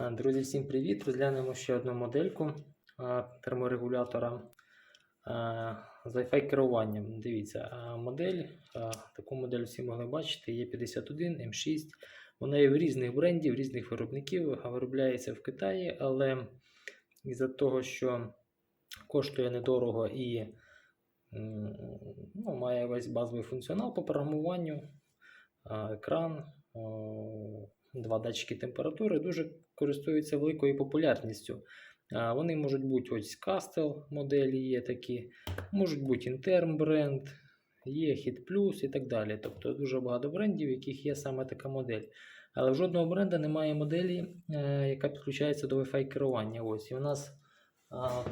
Друзі, всім привіт! Розглянемо ще одну модельку терморегулятора з Wi-Fi керуванням. Дивіться, модель, таку модель всі могли бачити, є 51 М6. Вона є в різних брендів, різних виробників, виробляється в Китаї, але із-за того, що коштує недорого і ну, має весь базовий функціонал по програмуванню, екран. Два датчики температури дуже користуються великою популярністю. Вони можуть бути ось Castel моделі є такі, можуть бути Interm бренд, є Hit Plus і так далі. Тобто дуже багато брендів, в яких є саме така модель. Але в жодного бренда немає моделі, е, яка підключається до Wi-Fi керування. Ось і у нас а,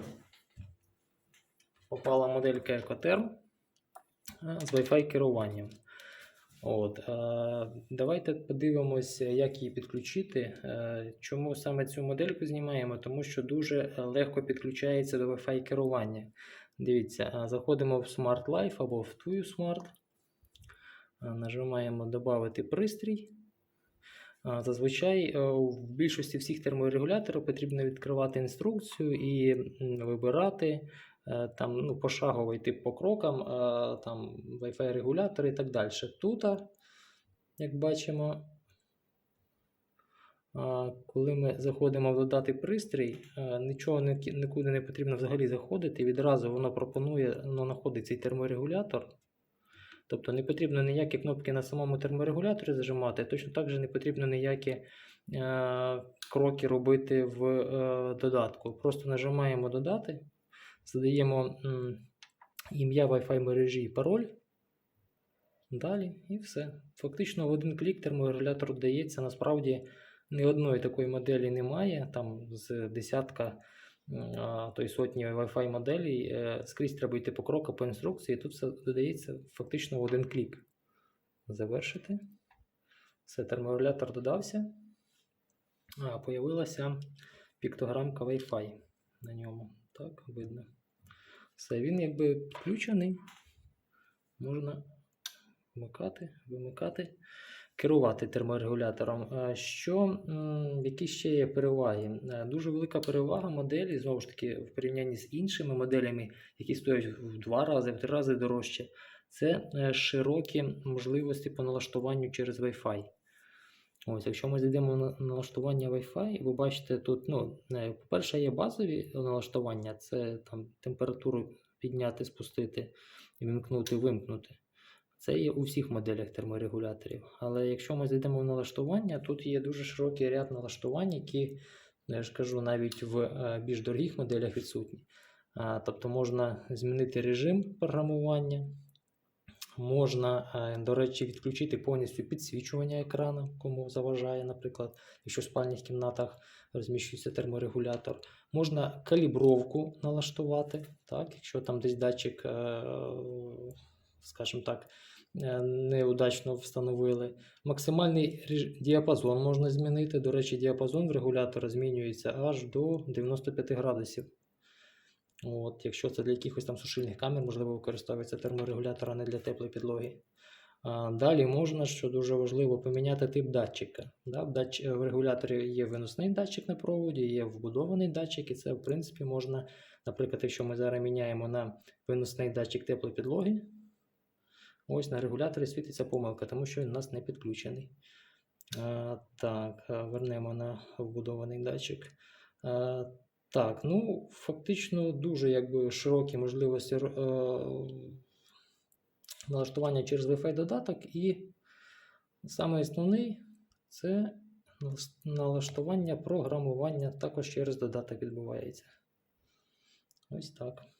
попала моделька Ecotherm а, з Wi-Fi керуванням. От, е, давайте подивимося, як її підключити. Е, чому саме цю модельку знімаємо? Тому що дуже е, легко підключається до Wi-Fi керування. Дивіться, е, заходимо в Smart Life або в Твою Smart. Е, нажимаємо Добавити пристрій. Е, Зазвичай е, в більшості всіх терморегуляторів потрібно відкривати інструкцію і вибирати е, там, ну, пошагово йти по крокам, е, там Wi-Fi регулятори і так далі. Тут, як бачимо, коли ми заходимо в додати пристрій, е, нічого нікуди не потрібно взагалі заходити. Відразу воно пропонує, воно знаходить цей терморегулятор. Тобто не потрібно ніякі кнопки на самому терморегуляторі зажимати, точно так же не потрібно ніякі е, кроки робити в е, додатку. Просто нажимаємо додати, задаємо ім'я Wi-Fi мережі і пароль. Далі і все. Фактично в один клік терморегулятор додається. Насправді ні одної такої моделі немає. Там з десятка то й сотні Wi-Fi моделей. е, Скрізь треба йти по кроку по інструкції. Тут все додається фактично в один клік. Завершити. Все, терморегулятор додався. А, появилася піктограмка Wi-Fi на ньому. Так, видно. Все, він якби підключений. Можна вмикати, вимикати, керувати терморегулятором. Е, Що, які ще є переваги? Е, Дуже велика перевага моделі, знову ж таки, в порівнянні з іншими моделями, які стоять в два рази, в три рази дорожче, це е, широкі можливості по налаштуванню через Wi-Fi. Ось, якщо ми зайдемо на налаштування Wi-Fi, ви бачите, тут, ну, по-перше, є базові налаштування, це там температуру підняти, спустити, вимкнути, вимкнути. Це є у всіх моделях терморегуляторів. Але якщо ми зайдемо в налаштування, тут є дуже широкий ряд налаштувань, які, ну, я ж кажу, навіть в е, більш дорогих моделях відсутні. Тобто можна змінити режим програмування, можна, е, до речі, відключити повністю підсвічування екрану, кому заважає, наприклад, якщо в спальних кімнатах розміщується терморегулятор. Можна калібровку налаштувати, так, якщо там десь датчик, е, скажімо так, е, неудачно встановили. Максимальний діапазон можна змінити. До речі, діапазон в регулятора змінюється аж до 95 градусів. От, якщо це для якихось там сушильних камер, можливо, використовується терморегулятор, а не для теплої підлоги. А, далі можна, що дуже важливо, поміняти тип датчика. Да, в, дач... в регуляторі є виносний датчик на проводі, є вбудований датчик, і це, в принципі, можна, наприклад, якщо ми зараз міняємо на виносний датчик теплої підлоги, ось на регуляторі світиться помилка, тому що він у нас не підключений. А, так, вернемо на вбудований датчик. Так, ну фактично дуже якби широкі можливості е, налаштування через Wi-Fi додаток, і саме основний це налаштування програмування також через додаток відбувається. Ось так.